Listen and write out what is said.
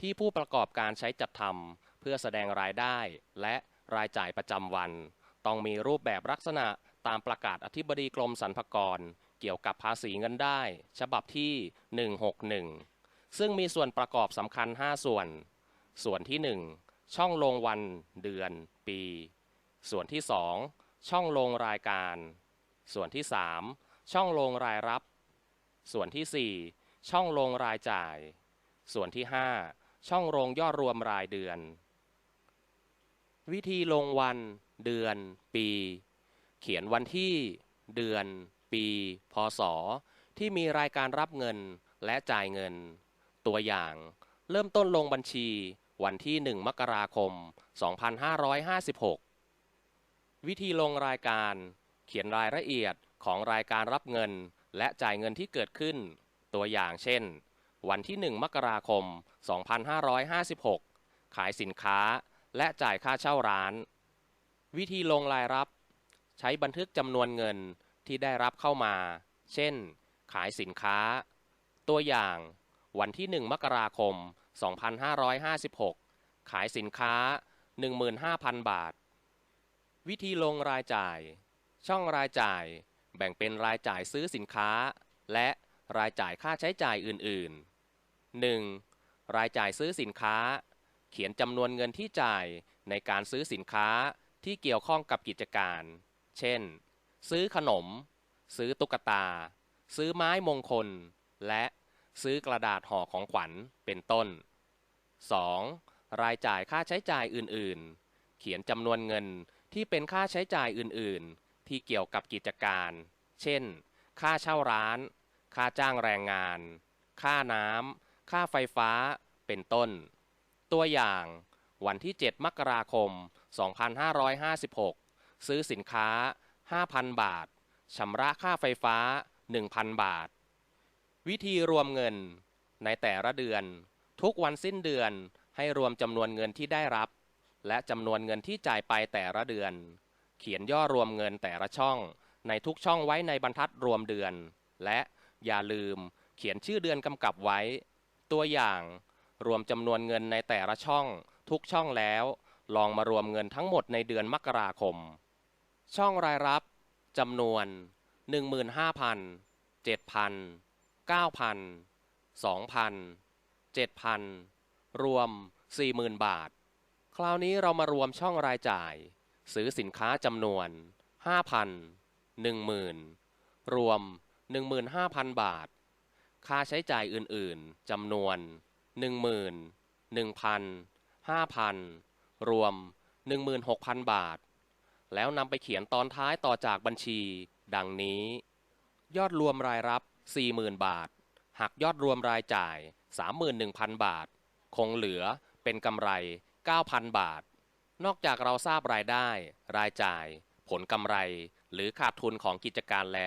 ที่ผู้ประกอบการใช้จัดทำเพื่อแสดงรายได้และรายจ่ายประจำวัน ต้องมีรูปแบบลักษณะตามประกาศอธิบดีกรมสรรพากร เกี่ยวกับภาษีเงินได้ ฉบับที่ 161 ซึ่งมีส่วนประกอบสำคัญ 5 ส่วน ส่วนที่ 1 ช่องลงวันเดือน ปี ส่วนที่ 2 ช่องลงรายการ ส่วนที่ 3 ช่องลงรายรับ ส่วนที่ 4 ช่องลงรายจ่าย ส่วนที่ 5 ช่องลงยอดรวมรายเดือน วิธีลงวัน เดือน ปี เขียนวันที่ เดือน ปี พศ ที่มีรายการรับเงินและจ่ายเงิน ตัวอย่าง เริ่มต้นลงบัญชี วันที่ 1 มกราคม 2556 วิธีลงรายการ เขียนรายละเอียดของรายการรับเงินและจ่ายเงินที่เกิดขึ้น ตัวอย่างเช่น วันที่ 1 มกราคม 2556 ขายสินค้าและจ่ายค่าเช่าร้าน วิธีลงรายรับ ใช้บันทึกจำนวนเงินที่ได้รับเข้ามา เช่น ขายสินค้า ตัวอย่าง วันที่ 1 มกราคม 2556 ขายสินค้า 15,000 บาท วิธีลงรายจ่าย ช่องรายจ่าย แบ่งเป็นรายจ่ายซื้อสินค้า และ รายจ่ายค่าใช้จ่ายอื่นๆ 1. รายจ่ายซื้อสินค้า เขียนจำนวนเงินที่จ่ายในการซื้อสินค้าที่เกี่ยวข้องกับกิจการ เช่น ซื้อขนม ซื้อตุ๊กตา ซื้อไม้มงคล และซื้อกระดาษห่อของขวัญ เป็นต้น 2. รายจ่ายค่าใช้จ่ายอื่นๆ เขียนจำนวนเงินที่เป็นค่าใช้จ่ายอื่นๆ ที่เกี่ยวกับกิจการ เช่น ค่าเช่าร้าน ค่าจ้างแรงงาน ค่าน้ำ ค่าไฟฟ้า เป็นต้น ตัวอย่าง วันที่ 7 มกราคม 2556 ซื้อสินค้า 5,000 บาท ชำระค่าไฟฟ้า 1,000 บาท วิธีรวมเงิน ในแต่ละเดือน ทุกวันสิ้นเดือนให้รวมจำนวนเงินที่ได้รับ และจำนวนเงินที่จ่ายไปแต่ละเดือน เขียนย่อรวมเงินแต่ละช่อง ในทุกช่องไว้ในบรรทัดรวมเดือน และ อย่าลืมเขียนชื่อเดือนกำกับไว้ ตัวอย่างรวมจำนวนเงินในแต่ละช่อง ทุกช่องแล้ว ลองมารวมเงินทั้งหมดในเดือนมกราคม ช่องรายรับจำนวน 15,000 7,000 9,000 2,000 7,000 รวม 40,000 บาท คราวนี้เรามารวมช่องรายจ่าย ซื้อสินค้าจำนวน 5,000 10,000 รวม 15,000 บาท ค่าใช้จ่ายอื่นๆจำนวน 10,000 1,000 5,000 รวม 16,000 บาท แล้วนำไปเขียนตอนท้ายต่อจากบัญชี ดังนี้ ยอดรวมรายรับ 40,000 บาท หักยอดรวมรายจ่าย 31,000 บาท คงเหลือเป็นกำไร 9,000 บาท นอกจากเราทราบรายได้ รายจ่าย ผลกำไร หรือขาดทุนของกิจการแล้ว